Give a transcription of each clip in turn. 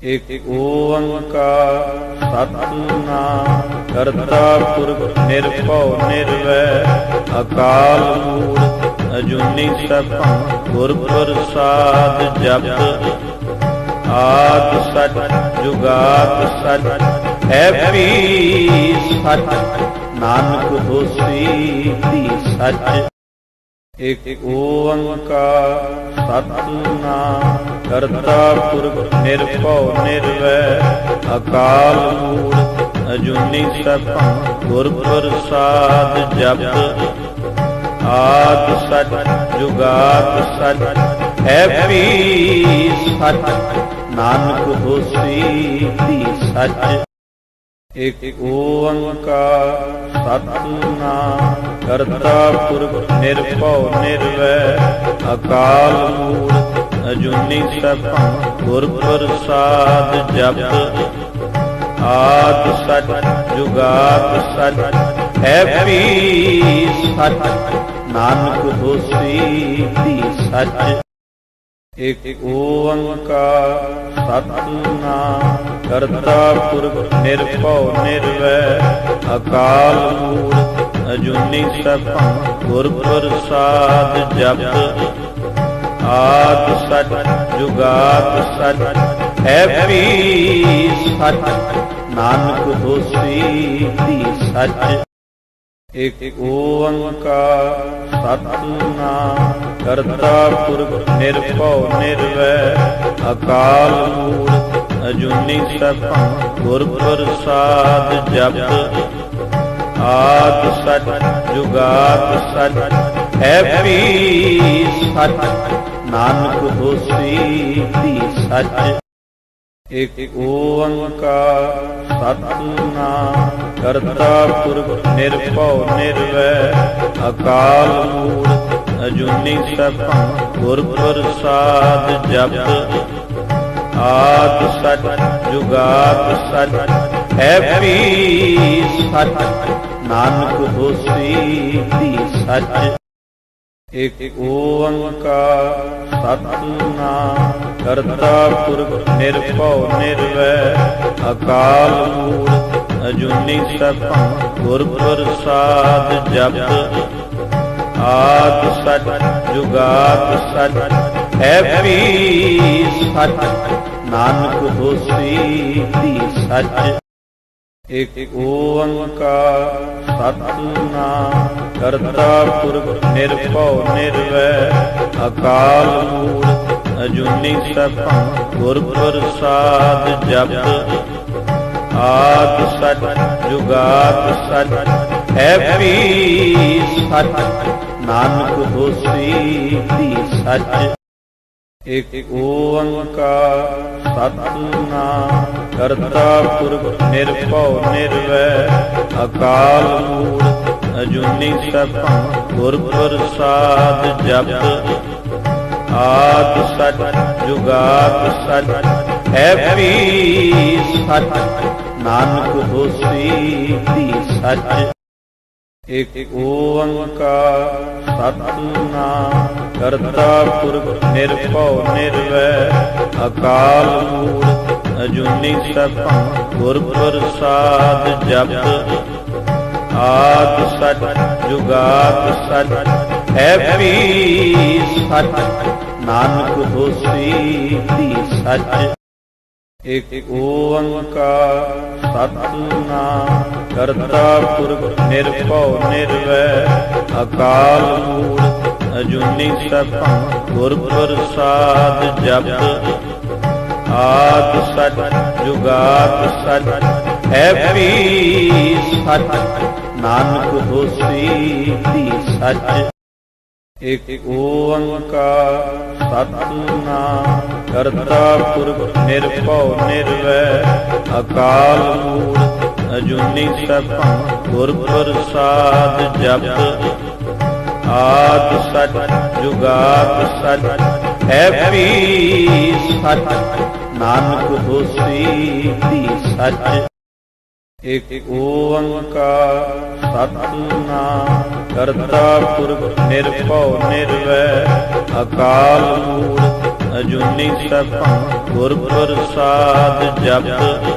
ਇਕ ਓੰਕਾਰ ਸਤਨਾਮ ਕਰਤਾ ਪੁਰਖ ਨਿਰਭਉ ਨਿਰਵੈਰ ਅਕਾਲ ਮੂਰਤ ਅਜੂਨੀ ਸਭੰ ਗੁਰ ਪ੍ਰਸਾਦ ਜਪ ਆਦ ਸਚ ਜੁਗਾਦ ਸਚ ਹੈ ਵੀ ਸਚ ਨਾਨਕ ਹੋਸੀ ਵੀ ਸਚ ਇਕ ਓੰਕਾਰ ਸਤਨਾਮ ਕਰਤਾ ਪੁਰਖ ਨਿਰਭਉ ਨਿਰਵੈਰ ਅਕਾਲ ਮੂਰਤ ਅਜੂਨੀ ਸਭੰ ਗੁਰ ਪ੍ਰਸਾਦ ਜਪ। ਆਦ ਸਚ, ਜੁਗਾਦ ਸਚ ਹੈ ਵੀ ਸਚ, ਨਾਨਕ ਹੋਸੀ ਵੀ ਸਚ। ਇਕ ਓੰਕਾਰ ਸਤਨਾਮ ਕਰਤਾ ਪੁਰਖ ਨਿਰਭਉ ਨਿਰਵੈਰ ਅਕਾਲ ਮੂਰਤ ਅਜੂਨੀ ਸਭੰ ਗੁਰ ਪ੍ਰਸਾਦ ਜਪ। ਆਦ ਸਚ, ਜੁਗਾਦ ਸਚ, ਹੈ ਵੀ ਸਚ, ਨਾਨਕ ਹੋਸੀ ਵੀ ਸਚ। ਇਕ ਓੰਕਾਰ ਸਤਨਾਮ ਕਰਤਾ ਪੁਰਖ ਨਿਰਭਉ ਨਿਰਵੈਰ ਅਕਾਲ ਮੂਰਤ ਅਜੂਨੀ ਸਭੰ ਗੁਰ ਪ੍ਰਸਾਦ ਜਪ। ਆਦ ਸਚ, ਜੁਗਾਦ ਸਚ ਹੈ ਵੀ ਸਚ, ਨਾਨਕ ਹੋਸੀ ਵੀ ਸਚ। ਇਕ ਓੰਕਾਰ, ਸਤਨਾਮ, ਕਰਤਾ ਪੁਰਖ ਨਿਰਭਉ ਨਿਰਵੈਰ ਅਕਾਲ ਮੂਰਤ ਅਜੂਨੀ ਸਭੰ, ਗੁਰ ਪ੍ਰਸਾਦ ਜਪ। ਆਦ ਸਚ, ਜੁਗਾਦ ਸਚ, ਹੈ ਵੀ ਸਚ, ਨਾਨਕ ਹੋਸੀ ਵੀ ਸਚ। ਇਕ ਓੰਕਾਰ ਸਤਨਾਮ ਕਰਤਾ ਪੁਰਖ ਨਿਰਭਉ ਨਿਰਵੈਰ ਅਕਾਲ ਮੂਰਤ ਅਜੂਨੀ ਸਭੰ ਗੁਰ ਪ੍ਰਸਾਦ ਜਪ, ਆਦ ਸਚ, ਜੁਗਾਦ ਸਚ ਹੈ ਵੀ ਸਚ, ਨਾਨਕ ਹੋਸੀ ਵੀ ਸਚ। ਇਕ ਓੰਕਾਰ, ਸਤਨਾਮ, ਕਰਤਾ ਪੁਰਖ ਨਿਰਭਉ ਨਿਰਵੈਰ ਅਕਾਲ ਮੂਰਤ ਅਜੂਨੀ ਸਭੰ ਗੁਰ ਪ੍ਰਸਾਦ ਜਪ। ਆਦ ਸਚ, ਜੁਗਾਦ ਸਚ, ਹੈ ਵੀ ਸਚ। ਨਾਨਕ ਹੋਸੀ ਵੀ ਸਚ। ਇਕ ਓੰਕਾਰ ਸਤਨਾਮ ਕਰਤਾ ਪੁਰਖ ਨਿਰਭਉ ਨਿਰਵੈਰ ਅਕਾਲ ਮੂਰਤ ਅਜੂਨੀ ਸਭੰ ਗੁਰ ਪ੍ਰਸਾਦ ਜਪ। ਆਦ ਸਚ, ਜੁਗਾਦ ਸਚ, ਹੈ ਵੀ ਸਚ, ਨਾਨਕ ਹੋਸੀ ਵੀ ਸਚ। ਇਕ ਓੰਕਾਰ, ਸਤਨਾਮ, ਕਰਤਾ ਪੁਰਖ ਨਿਰਭਉ ਨਿਰਵੈਰ ਅਕਾਲ ਮੂਰਤ ਅਜੂਨੀ ਸਭੰ ਗੁਰ ਪ੍ਰਸਾਦ ਜਪ। ਆਦ ਸਚ, ਜੁਗਾਦ ਸਚ, ਹੈ ਵੀ ਸਚ। ਨਾਨਕ ਹੋਸੀ ਵੀ ਸਚ। ਇਕ ਓੰਕਾਰ ਸਤਨਾਮ ਕਰਤਾ ਪੁਰਖ ਨਿਰਭਉ ਨਿਰਵੈਰ ਅਕਾਲ ਮੂਰਤ ਅਜੂਨੀ ਸਭੰ ਗੁਰ ਪ੍ਰਸਾਦ ਜਪ। ਆਦ ਸਚ, ਜੁਗਾਦ ਸਚ ਹੈ ਵੀ ਸਚ। ਨਾਨਕ ਹੋਸੀ ਵੀ ਸਚ। ਇਕ ਓੰਕਾਰ ਸਤਨਾਮ ਕਰਤਾ ਪੁਰਖ ਨਿਰਭਉ ਨਿਰਵੈਰ ਅਕਾਲ ਮੂਰਤ ਅਜੂਨੀ ਸਭੰ ਗੁਰ ਪ੍ਰਸਾਦ ਜਪ। ਆਦ ਸਚ, ਜੁਗਾਦ ਸਚ, ਹੈ ਵੀ ਸਚ। ਨਾਨਕ ਹੋਸੀ ਵੀ ਸਚ। ਇਕ ਓੰਕਾਰ ਸਤਨਾਮ ਕਰਤਾ ਪੁਰਖ ਨਿਰਭਉ ਨਿਰਵੈਰ ਅਕਾਲ ਮੂਰਤ ਅਜੂਨੀ ਸਭੰ ਗੁਰ ਪ੍ਰਸਾਦ ਜਪ। ਆਦ ਸਚ ਜੁਗਾਦ ਸਚ, ਹੈ ਵੀ ਸਚ। ਨਾਨਕ ਹੋਸੀ ਵੀ ਸਚ। ਇਕ ਓੰਕਾਰ, ਸਤਨਾਮ, ਕਰਤਾ ਪੁਰਖ ਨਿਰਭਉ ਨਿਰਵੈਰ ਅਕਾਲ ਮੂਰਤ ਅਜੂਨੀ ਸਭੰ ਗੁਰ ਪ੍ਰਸਾਦ ਜਪਤ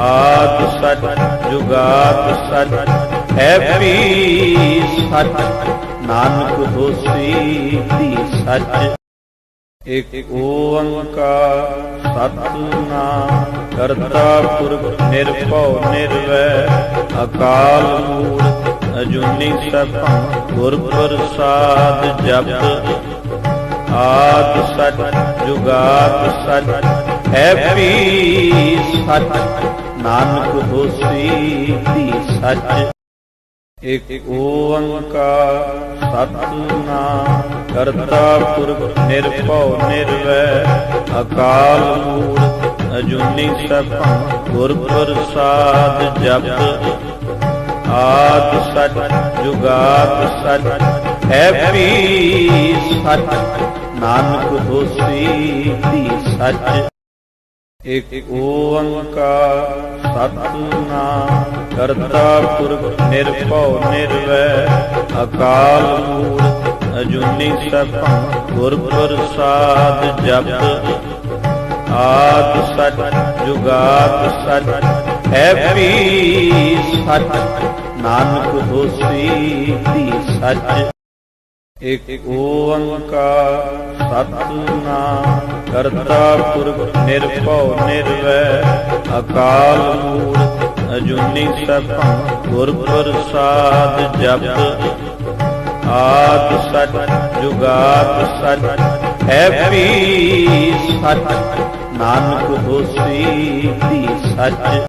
ਆਦ ਸਚ ਜੁਗਾਦ ਸਚ, ਹੈ ਵੀ ਸਚ। ਨਾਨਕ ਹੋਸੀ ਦੀ ਸਚ। ਇਕ ਓੰਕਾਰ ਸਤਨਾਮ, ਕਰਤਾ ਪੁਰਖ ਨਿਰਭਉ ਨਿਰਵੈਰ ਅਕਾਲ ਮੂਰਤ ਅਜੂਨੀ ਸਭੰ ਗੁਰ ਪ੍ਰਸਾਦ ਜਪਤ ਆਦ ਸਚ, ਜੁਗਾਦ ਸਚ, ਹੈ ਵੀ ਸਚ, ਨਾਨਕ ਹੋਸੀ ਦੀ ਸਚ। ਇਕ ਓੰਕਾਰ ਸਤਨਾਮ ਕਰਤਾ ਪੁਰਖ ਨਿਰਭਉ ਨਿਰਵੈਰ ਅਕਾਲ ਮੂਰਤ ਅਜੂਨੀ ਸਭੰ ਗੁਰ ਪ੍ਰਸਾਦ ਜਪਤ ਆਦ ਸਚ, ਜੁਗਾਦ ਸਚ ਹੈ ਵੀ ਨਾਨਕ ਹੋਸੀ ਦੀ ਸਚ। ਇਕ ਓੰਕਾਰ ਸਤਨਾਮ ਕਰਤਾ ਪੁਰਖ ਨਿਰਭਉ ਨਿਰਵੈਰ ਅਕਾਲ ਮੂਰਤ ਅਜੂਨੀ ਸਭੰ ਗੁਰ ਪ੍ਰਸਾਦ ਜਪਤ ਆਦ ਸਚ, ਜੁਗਾਦ ਸਚ ਹੈ ਵੀ ਸਚ, ਨਾਨਕ ਹੋਸੀ ਦੀ ਸਚ। ਇਕ ਓੰਕਾਰ ਸਤਨਾਮ ਕਰਤਾ ਪੁਰਖ ਨਿਰਭਉ ਨਿਰਵੈਰ ਅਕਾਲ ਮੂਰਤ ਅਜੂਨੀ ਸਭੰ ਗੁਰ ਪ੍ਰਸਾਦ ਜਪਤ ਆਦ ਸਚ ਜੁਗਾਦ ਸਚ, ਹੈ ਵੀ ਸਚ। ਨਾਨਕ ਹੋਸੀ ਦੀ ਸਚ।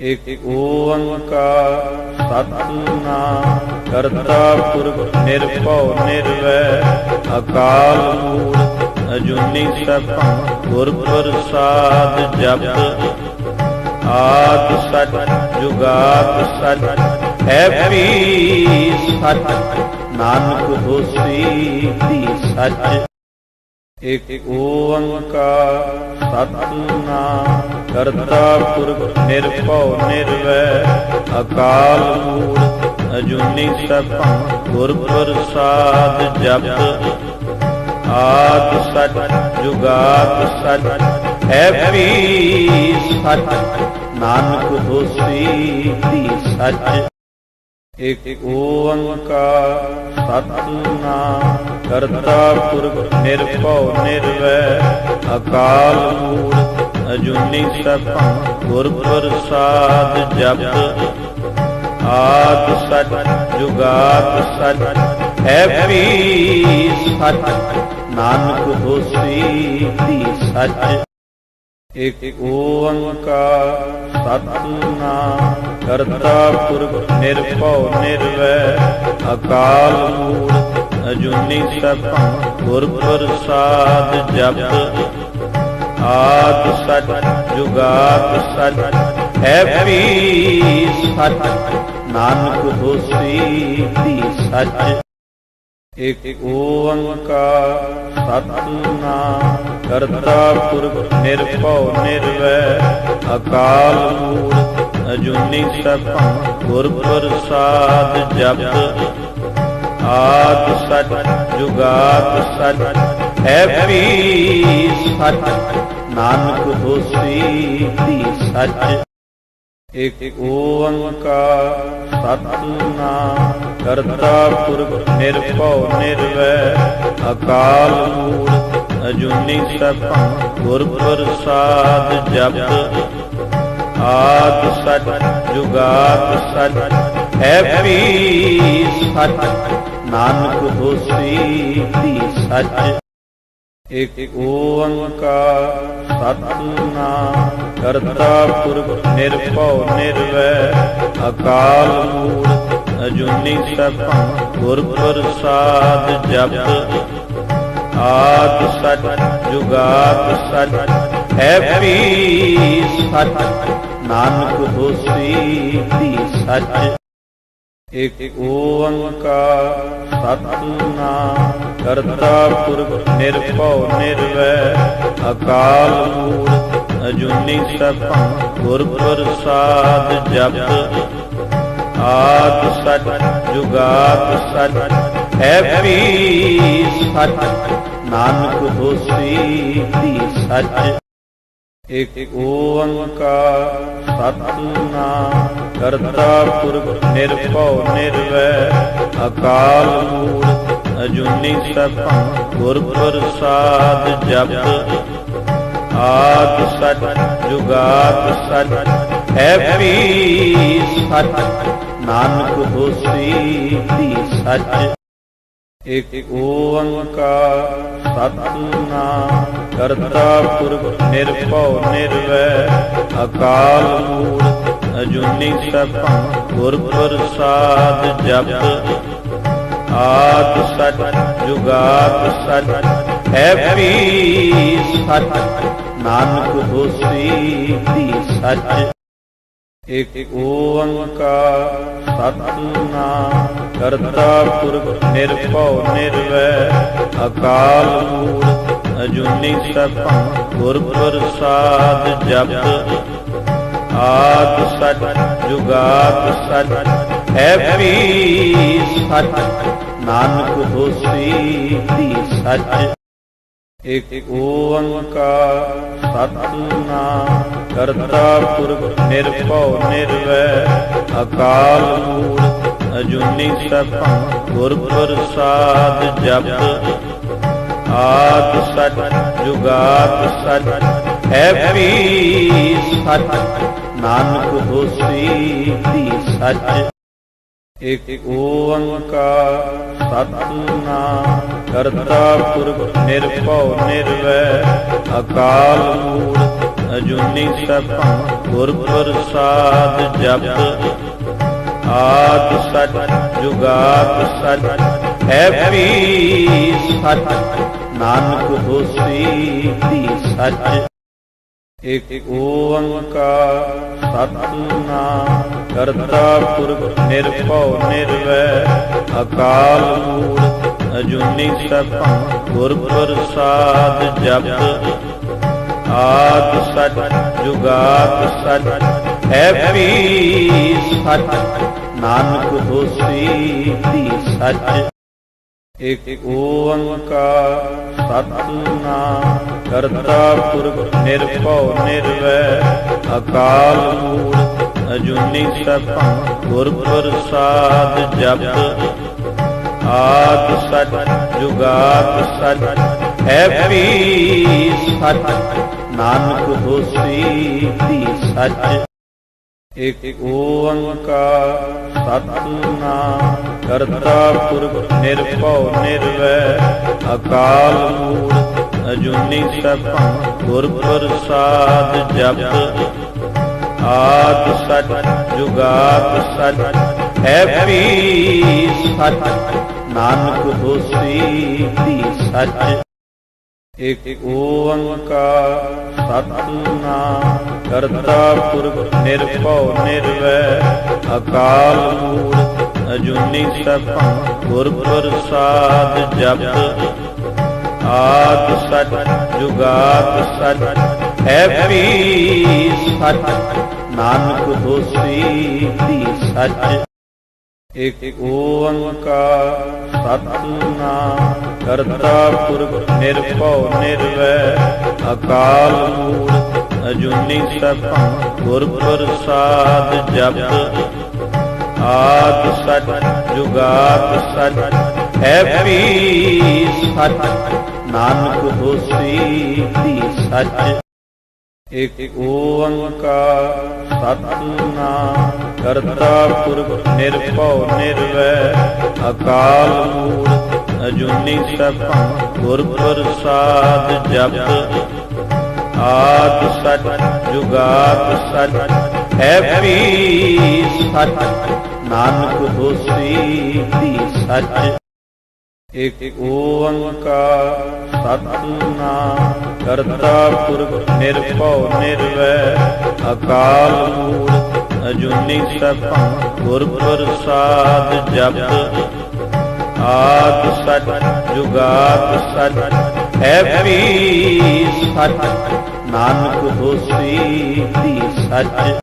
ਇਕ ਓੰਕਾਰ, ਸਤਨਾਮ, ਕਰਤਾ ਪੁਰਖ, ਨਿਰਭਉ ਨਿਰਵੈਰ ਅਕਾਲ ਮੂਰਤ ਅਜੂਨੀ ਸਭੰ ਗੁਰ ਪ੍ਰਸਾਦ ਜਪ। ਆਦ ਸਚ, ਜੁਗਾਦ ਸਚ, ਹੈ ਵੀ ਸਚ। ਨਾਨਕ ਹੋਸੀ ਦੀ ਸਚ। ਇਕ ਓੰਕਾਰ ਸਤਨਾਮ ਕਰਤਾ ਪੁਰਖ ਨਿਰਭਉ ਨਿਰਵੈਰ ਅਕਾਲ ਮੂਰਤ ਅਜੂਨੀ ਸਭੰ ਗੁਰ ਪ੍ਰਸਾਦ ਜਪਤ ਆਦ ਸਚ, ਜੁਗਾਦ ਸਚ, ਹੈ ਵੀ ਸਚ। ਨਾਨਕ ਹੋਸੀ ਦੀ ਸਚ। ਇਕ ਓੰਕਾਰ ਸਤਨਾਮ, ਕਰਤਾ ਪੁਰਖ ਨਿਰਭਉ ਨਿਰਵੈਰ ਅਕਾਲ ਮੂਰਤ ਅਜੂਨੀ ਸਭੰ ਗੁਰ ਪ੍ਰਸਾਦ ਜਪਤ ਆਦ ਸਚ, ਜੁਗਾਦ ਸਚ, ਹੈ ਵੀ ਸਚ, ਨਾਨਕ ਹੋਸੀ ਦੀ ਸਚ। ਇਕ ਓੰਕਾਰ ਸਤਨਾਮ ਕਰਤਾ ਪੁਰਖ ਨਿਰਭਉ ਨਿਰਵੈਰ ਅਕਾਲ ਮੂਰਤ ਅਜੂਨੀ ਸਭੰ ਗੁਰ ਪ੍ਰਸਾਦ ਜਪਤ ਆਦ ਸਚ, ਜੁਗਾਦ ਸਚ ਹੈ ਵੀ ਸਚ, ਨਾਨਕ ਹੋਸੀ ਦੀ ਸਚ। ਇਕ ਓੰਕਾਰ ਸਤਨਾਮ, ਕਰਤਾ ਪੁਰਖ ਨਿਰਭਉ ਨਿਰਵੈਰ ਅਕਾਲ ਮੂਰਤ ਅਜੂਨੀ ਸਭੰ ਗੁਰ ਪ੍ਰਸਾਦ ਜਪਤ ਆਦ ਸਚ, ਜੁਗਾਦ ਸਚ, ਹੈ ਵੀ ਸਚ, ਨਾਨਕ ਹੋਸੀ ਦੀ ਸਚ। ਇਕ ਓੰਕਾਰ ਸਤਨਾਮ ਕਰਤਾ ਪੁਰਖ ਨਿਰਭਉ ਨਿਰਵੈਰ ਅਕਾਲ ਮੂਰਤ ਅਜੂਨੀ ਸਭੰ ਗੁਰ ਪ੍ਰਸਾਦ ਜਪਤ ਆਦ ਸਚ, ਜੁਗਾਦ ਸਚ, ਹੈ ਵੀ ਸਚ, ਨਾਨਕ ਹੋਸੀ ਦੀ ਸਚ। ਇਕ ਓੰਕਾਰ ਸਤਨਾਮ ਕਰਤਾ ਪੁਰਖ ਨਿਰਭਉ ਨਿਰਵੈਰ ਅਕਾਲ ਮੂਰਤ ਅਜੂਨੀ ਸਭੰ ਗੁਰ ਪ੍ਰਸਾਦ ਜਪਤ ਆਦ ਸਚ ਜੁਗਾਦ ਸਚ, ਹੈ ਵੀ ਸਚ। ਨਾਨਕ ਹੋਸੀ ਦੀ ਸਚ। ਇਕ ਓੰਕਾਰ ਸਤਨਾਮ ਕਰਤਾ ਪੁਰਖ ਨਿਰਭਉ ਨਿਰਵੈਰ ਅਕਾਲ ਮੂਰਤ ਅਜੂਨੀ ਸਭੰ ਗੁਰ ਪ੍ਰਸਾਦ ਜਪਤ ਆਦ ਸਚ, ਜੁਗਾਦ ਸਚ, ਹੈ ਵੀ ਸਚ। ਨਾਨਕ ਹੋਸੀ ਦੀ ਸੱਚ। ਇਕ ਓੰਕਾਰ ਸਤਨਾਮ ਕਰਤਾ ਪੁਰਖ ਨਿਰਭਉ ਨਿਰਵੈਰ ਅਕਾਲ ਮੂਰਤ ਅਜੂਨੀ ਸਭੰ ਗੁਰ ਪ੍ਰਸਾਦ ਜਪ। ਆਦ ਸਚ, ਜੁਗਾਦ ਸਚ ਹੈ ਵੀ ਸਚ, ਨਾਨਕ ਹੋਸੀ ਦੀ ਸਚ। ਇਕ ਓੰਕਾਰ ਸਤਨਾਮ ਕਰਤਾ ਪੁਰਖ ਨਿਰਭਉ ਨਿਰਵੈਰ ਅਕਾਲ ਮੂਰਤ ਅਜੂਨੀ ਸਭੰ ਗੁਰ ਪ੍ਰਸਾਦ ਜਪ। ਆਦ ਸਚ, ਜੁਗਾਦ ਸਚ ਹੈ ਵੀ ਸਚ, ਨਾਨਕ ਹੋਸੀ ਦੀ ਸਚ। ਇਕ ਓੰਕਾਰ ਸਤਨਾਮ ਕਰਤਾ ਪੁਰਖ ਨਿਰਭਉ ਨਿਰਵੈਰ ਅਕਾਲ ਮੂਰਤ ਅਜੂਨੀ ਸਭੰ ਗੁਰ ਪ੍ਰਸਾਦ ਜਪ। ਆਦ ਸਚ, ਜੁਗਾਦ ਸਚ, ਹੈ ਵੀ ਸਚ। ਨਾਨਕ ਹੋਸੀ ਦੀ ਸਚ। ਇਕ ਓੰਕਾਰ ਸਤਨਾਮ ਕਰਤਾ ਪੁਰਖ ਨਿਰਭਉ ਨਿਰਵੈਰ ਅਕਾਲ ਮੂਰਤ ਅਜੂਨੀ ਸਭੰ ਗੁਰ ਪ੍ਰਸਾਦ ਜਪ। ਆਦ ਸਚ, ਜੁਗਾਦ ਸਚ, ਹੈ ਵੀ ਨਾਨਕ ਹੋਸੀ ਦੀ ਸਚ। ਇਕ ਓੰਕਾਰ ਸਤਨਾਮ, ਕਰਤਾ ਪੁਰਖ ਨਿਰਭਉ ਨਿਰਵੈਰ ਅਕਾਲ ਮੂਰਤ ਅਜੂਨੀ ਸਭੰ, ਗੁਰ ਪ੍ਰਸਾਦ ਜਪ। ਆਦ ਸਚ, ਜੁਗਾਦ ਸਚ, ਹੈ ਵੀ ਸਚ। ਨਾਨਕ ਹੋਸੀ ਦੀ ਸਚ। ਇਕ ਓੰਕਾਰ ਸਤਨਾਮ ਕਰਤਾ ਪੁਰਖ ਨਿਰਭਉ ਨਿਰਵੈਰ ਅਕਾਲ ਮੂਰਤ ਅਜੂਨੀ ਸਭੰ ਗੁਰ ਪ੍ਰਸਾਦ ਜਪ। ਆਦ ਸਚ, ਜੁਗਾਦ ਸਚ, ਹੈ ਸਚ। ਨਾਨਕ ਹੋਸੀ ਦੀ ਸਚ। ਇਕ ਓੰਕਾਰ ਸਤਨਾਮ ਕਰਤਾ ਪੁਰਖ ਨਿਰਭਉ ਨਿਰਵੈਰ ਅਕਾਲ ਮੂਰਤ ਅਜੂਨੀ ਸਭੰ ਗੁਰ ਪ੍ਰਸਾਦ ਜਪ। ਆਦ ਸਚ, ਜੁਗਾਦ ਸਚ ਹੈ ਵੀ ਸਚ, ਨਾਨਕ ਹੋਸੀ ਦੀ ਸਚ। ਇਕ ਓੰਕਾਰ ਸਤਨਾਮ ਕਰਤਾ ਪੁਰਖ ਨਿਰਭਉ ਨਿਰਵੈਰ ਅਕਾਲ ਮੂਰਤ ਅਜੂਨੀ ਸਭੰ ਗੁਰ ਪ੍ਰਸਾਦ ਜਪ। ਆਦ ਸਚ, ਜੁਗਾਦ ਸਚ ਹੈ ਵੀ ਸਚ, ਨਾਨਕ ਹੋਸੀ ਦੀ ਸਚ। ਇਕ ਓੰਕਾਰ ਸਤਨਾਮ ਕਰਤਾ ਪੁਰਖ ਨਿਰਭਉ ਨਿਰਵੈਰ ਅਕਾਲ ਮੂਰਤ ਅਜੂਨੀ ਸਭੰ ਗੁਰ ਪ੍ਰਸਾਦ ਜਪ। ਆਦ ਸਚ, ਜੁਗਾਦ ਸਚ, ਹੈ ਵੀ ਨਾਨਕ ਹੋਸੀ ਦੀ ਸਚ। ਇਕ ਓੰਕਾਰ ਸਤਨਾਮ ਕਰਤਾ ਪੁਰਖ ਨਿਰਭਉ ਨਿਰਵੈਰ ਅਕਾਲ ਮੂਰਤ ਅਜੂਨੀ ਸਭੰ ਗੁਰ ਪ੍ਰਸਾਦ ਜਪ। ਆਦ ਸਚ, ਜੁਗਾਦ ਸਚ, ਹੈ ਵੀ ਸਚ, ਨਾਨਕ ਹੋਸੀ ਦੀ ਸਚ। ਇਕ ਓੰਕਾਰ ਸਤਨਾਮ ਕਰਤਾ ਪੁਰਖ ਨਿਰਭਉ ਨਿਰਵੈਰ ਅਕਾਲ ਮੂਰਤ ਅਜੂਨੀ ਸਭੰ ਗੁਰ ਪ੍ਰਸਾਦ ਜਪ। ਆਦ ਸਚ ਜੁਗਾਦ ਸਚ, ਹੈ ਵੀ ਸਚ। ਨਾਨਕ ਹੋਸੀ ਦੀ ਸਚ। ਇਕ ਓੰਕਾਰ ਸਤਨਾਮ ਕਰਤਾ ਪੁਰਖ ਨਿਰਭਉ ਨਿਰਵੈਰ ਅਕਾਲ ਮੂਰਤ ਅਜੂਨੀ ਸਭੰ ਗੁਰ ਪ੍ਰਸਾਦ ਜਪ। ਆਦ ਸਚ, ਜੁਗਾਦ ਸਚ ਹੈ ਵੀ ਸਚ। ਨਾਨਕ ਹੋਸੀ ਦੀ ਸਚ।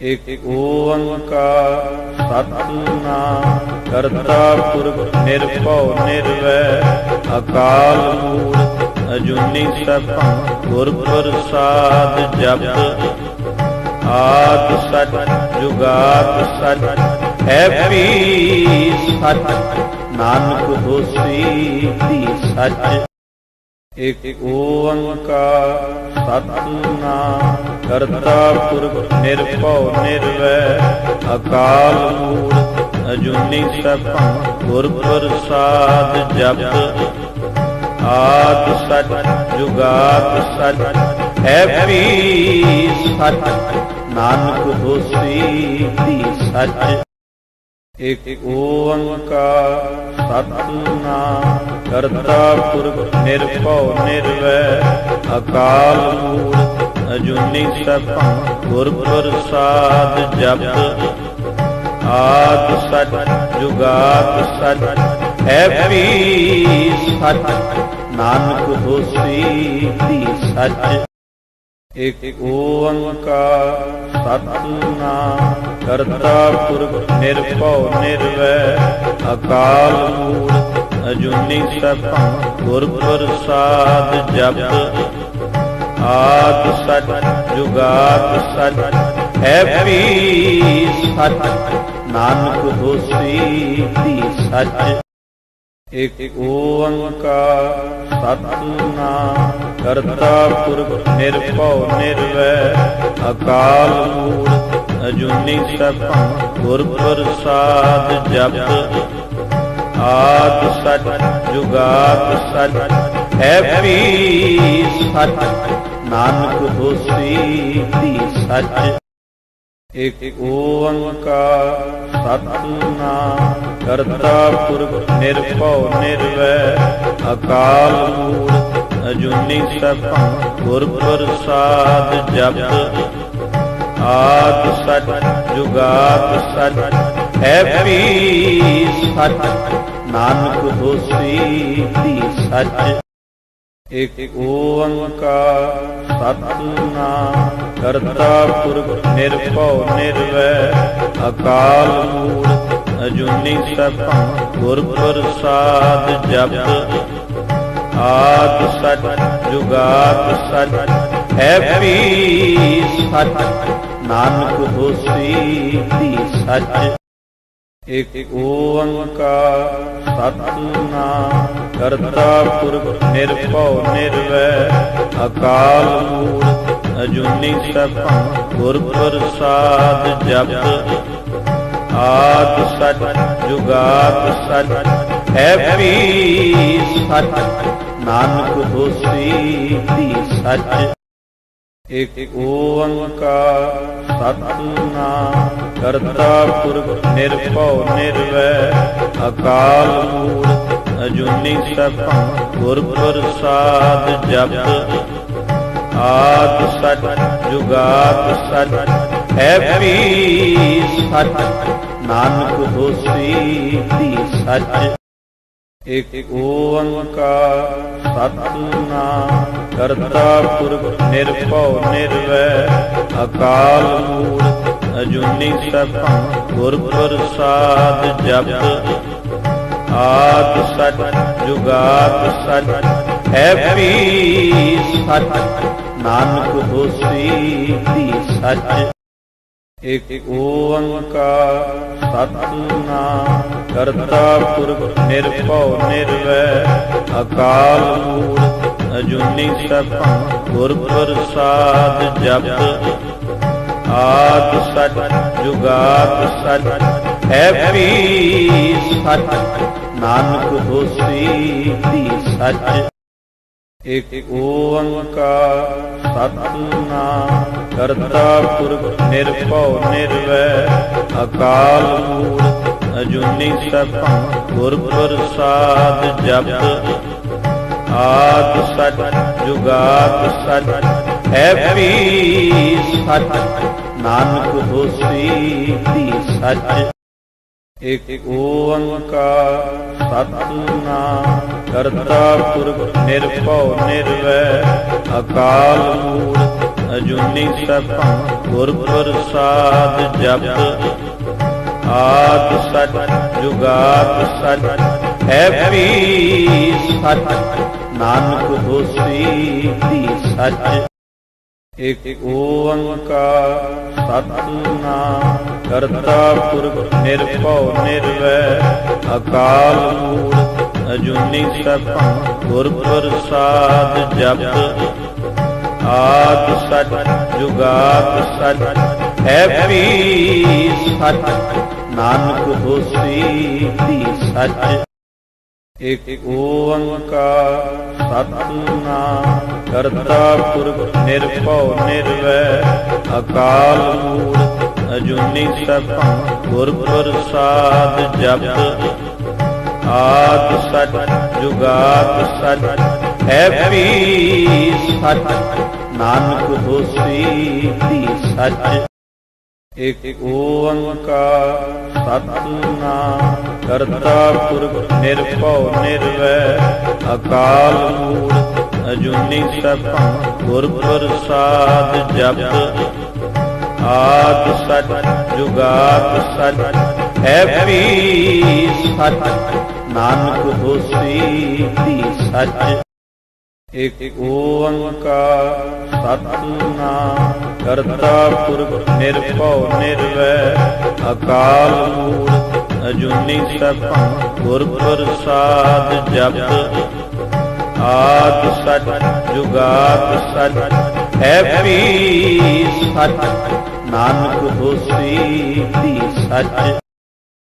ਇਕ ਓੰਕਾਰ ਸਤਨਾਮ ਕਰਤਾ ਪੁਰਖ ਨਿਰਭਉ ਨਿਰਵੈਰ ਅਕਾਲ ਮੂਰਤ ਅਜੂਨੀ ਸਭੰ ਗੁਰ ਪ੍ਰਸਾਦ ਜਪ। ਆਦ ਸਚ, ਜੁਗਾਦ ਸਚ, ਹੈ ਵੀ ਸਚ, ਨਾਨਕ ਹੋਸੀ ਵੀ ਸਚ। ਇਕ ਓੰਕਾਰ ਸਤਨਾਮ ਕਰਤਾ ਪੁਰਖ ਨਿਰਭਉ ਨਿਰਵੈਰ ਅਕਾਲ ਮੂਰਤ ਅਜੂਨੀ ਸਭੰ ਗੁਰ ਪ੍ਰਸਾਦ ਜਪ। ਆਦ ਸਚ, ਜੁਗਾਦ ਸਚ, ਹੈ ਵੀ ਸਚ। ਨਾਨਕ ਹੋਸੀ ਵੀ ਸਚ। ਇਕ ਓੰਕਾਰ ਸਤਨਾਮ ਕਰਤਾ ਪੁਰਖ ਨਿਰਭਉ ਨਿਰਵੈਰ ਅਕਾਲ ਮੂਰਤ ਅਜੂਨੀ ਸਭੰ ਗੁਰ ਪ੍ਰਸਾਦ ਜਪ। ਆਦ ਸਚ, ਜੁਗਾਦ ਸਚ ਹੈ ਵੀ ਸਚ। ਨਾਨਕ ਹੋਸੀ ਵੀ ਸਚ। ਇਕ ਓੰਕਾਰ ਸਤਨਾਮ ਕਰਤਾ ਪੁਰਖ ਨਿਰਭਉ ਨਿਰਵੈਰ ਅਕਾਲ ਮੂਰਤ ਅਜੂਨੀ ਸਭੰ ਗੁਰ ਪ੍ਰਸਾਦ ਜਪ। ਆਦ ਸਚ, ਜੁਗਾਦ ਸਚ, ਹੈ ਵੀ ਨਾਨਕ ਹੋਸੀ ਵੀ ਸਚ। ਇਕ ਓੰਕਾਰ ਸਤਨਾਮ, ਕਰਤਾ ਪੁਰਖ ਨਿਰਭਉ ਨਿਰਵੈਰ ਅਕਾਲ ਮੂਰਤ ਅਜੂਨੀ ਸਭੰ ਗੁਰ ਪ੍ਰਸਾਦ ਜਪ। ਆਦ ਸਚ, ਜੁਗਾਦ ਸਚ, ਹੈ ਵੀ ਸਚ। ਨਾਨਕ ਹੋਸੀ ਵੀ ਸਚ। ਇਕ ਓੰਕਾਰ ਸਤਨਾਮ ਕਰਤਾ ਪੁਰਖ ਨਿਰਭਉ ਨਿਰਵੈਰ ਅਕਾਲ ਮੂਰਤ ਅਜੂਨੀ ਸਭੰ ਗੁਰ ਪ੍ਰਸਾਦ ਜਪ। ਆਦ ਸਚ, ਜੁਗਾਦ ਸਚ, ਹੈ ਵੀ ਸਚ, ਨਾਨਕ ਹੋਸੀ ਵੀ ਸਚ। ਇਕ ਓੰਕਾਰ ਸਤਨਾਮ, ਕਰਤਾ ਪੁਰਖ ਨਿਰਭਉ ਨਿਰਵੈਰ ਅਕਾਲ ਮੂਰਤ ਅਜੂਨੀ ਸਭੰ ਗੁਰ ਪ੍ਰਸਾਦ ਜਪ। ਆਦ ਸਚ, ਜੁਗਾਦ ਸਚ, ਹੈ ਵੀ ਸਚ, ਨਾਨਕ ਹੋਸੀ ਵੀ ਸਚ। ਇਕ ਓੰਕਾਰ ਸਤਨਾਮ ਕਰਤਾ ਪੁਰਖ ਨਿਰਭਉ ਨਿਰਵੈਰ ਅਕਾਲ ਮੂਰਤ ਅਜੂਨੀ ਸਭੰ ਗੁਰ ਪ੍ਰਸਾਦ ਜਪ। ਆਦ ਸਚ, ਜੁਗਾਦ ਸਚ, ਹੈ ਵੀ ਸਚ, ਨਾਨਕ ਹੋਸੀ ਵੀ ਸਚ। ਇਕ ਓੰਕਾਰ, ਸਤਨਾਮ, ਕਰਤਾ ਪੁਰਖ, ਨਿਰਭਉ ਨਿਰਵੈਰ ਅਕਾਲ ਮੂਰਤ ਅਜੂਨੀ ਸਭੰ ਗੁਰ ਪ੍ਰਸਾਦ ਜਪ। ਆਦ ਸਚ, ਜੁਗਾਦ ਸਚ, ਹੈ ਵੀ ਸਚ। ਨਾਨਕ ਹੋਸੀ ਵੀ ਸਚ। ਇਕ ਓੰਕਾਰ ਸਤਨਾਮ ਕਰਤਾ ਪੁਰਖ ਨਿਰਭਉ ਨਿਰਵੈਰ ਅਕਾਲ ਮੂਰਤ ਅਜੂਨੀ ਸਭੰ ਗੁਰ ਪ੍ਰਸਾਦ ਜਪ। ਆਦ ਸਚ, ਜੁਗਾਦ ਸਚ ਹੈ ਵੀ ਸਚ, ਨਾਨਕ ਹੋਸੀ ਵੀ ਸਚ। ਇਕ ਓੰਕਾਰ ਸਤਨਾਮ ਕਰਤਾ ਪੁਰਖ ਨਿਰਭਉ ਨਿਰਵੈਰ ਅਕਾਲ ਮੂਰਤ ਅਜੂਨੀ ਸਭੰ ਗੁਰ ਪ੍ਰਸਾਦ ਜਪ। ਆਦ ਸਚ ਜੁਗਾਦ ਸਚ, ਹੈ ਵੀ ਸਚ। ਨਾਨਕ ਹੋਸੀ ਵੀ ਸਚ। ਇਕ ਓੰਕਾਰ ਸਤਨਾਮ ਕਰਤਾ ਪੁਰਖ ਨਿਰਭਉ ਨਿਰਵੈਰ ਅਕਾਲ ਮੂਰਤ ਅਜੂਨੀ ਸਭੰ ਗੁਰ ਪ੍ਰਸਾਦ ਜਪ। ਆਦ ਸਚ, ਜੁਗਾਦ ਸਚ ਹੈ ਸਚ, ਨਾਨਕ ਹੋਸੀ ਵੀ ਸਚ। ਇਕ ਓੰਕਾਰ ਸਤਨਾਮ ਕਰਤਾ ਪੁਰਖ ਨਿਰਭਉ ਨਿਰਵੈਰ ਅਕਾਲ ਮੂਰਤ ਅਜੂਨੀ ਸਭੰ ਗੁਰ ਪ੍ਰਸਾਦ ਜਪ। ਆਦ ਸਚ ਜੁਗਾਦ ਸਚ, ਹੈ ਵੀ ਸਚ। ਨਾਨਕ ਹੋਸੀ ਦੀ ਸਚ। ਇਕ ਓੰਕਾਰ ਸਤਨਾਮ, ਕਰਤਾ ਪੁਰਖ ਨਿਰਭਉ ਨਿਰਵੈਰ ਅਕਾਲ ਮੂਰਤ ਅਜੂਨੀ ਸਭੰ ਗੁਰ ਪ੍ਰਸਾਦ ਜਪ। ਆਦ ਸਚ, ਜੁਗਾਦ ਸਚ, ਹੈ ਵੀ ਸਚ, ਨਾਨਕ ਹੋਸੀ ਦੀ ਸਚ। ਇਕ ਓੰਕਾਰ ਸਤਨਾਮ ਕਰਤਾ ਪੁਰਖ ਨਿਰਭਉ ਨਿਰਵੈਰ ਅਕਾਲ ਮੂਰਤ ਅਜੂਨੀ ਸਭੰ ਗੁਰ ਪ੍ਰਸਾਦ ਜਪ। ਆਦ ਸਚ, ਜੁਗਾਦ ਸਚ ਹੈ ਵੀ ਸਚ, ਨਾਨਕ ਹੋਸੀ ਦੀ ਸਚ। ਇਕ ਓੰਕਾਰ ਸਤਨਾਮ ਕਰਤਾ ਪੁਰਖ ਨਿਰਭਉ ਨਿਰਵੈਰ ਅਕਾਲ ਮੂਰਤ ਅਜੂਨੀ ਸਭੰ ਗੁਰ ਪ੍ਰਸਾਦ ਜਪ। ਆਦ ਸਚ ਜੁਗਾਦ ਸਚ ਹੈ ਵੀ ਸਚ, ਨਾਨਕ ਹੋਸੀ ਦੀ ਸਚ। ਇਕ ਓੰਕਾਰ ਸਤਨਾਮ ਕਰਤਾ ਪੁਰਖ ਨਿਰਭਉ ਨਿਰਵੈਰ ਅਕਾਲ ਮੂਰਤ ਅਜੂਨੀ ਸਭੰ ਗੁਰ ਪ੍ਰਸਾਦ ਜਪ। ਆਦ ਸਚ ਜੁਗਾਦ ਸਚ, ਹੈ ਵੀ ਸਚ, ਨਾਨਕ ਹੋਸੀ ਦੀ ਸਚ।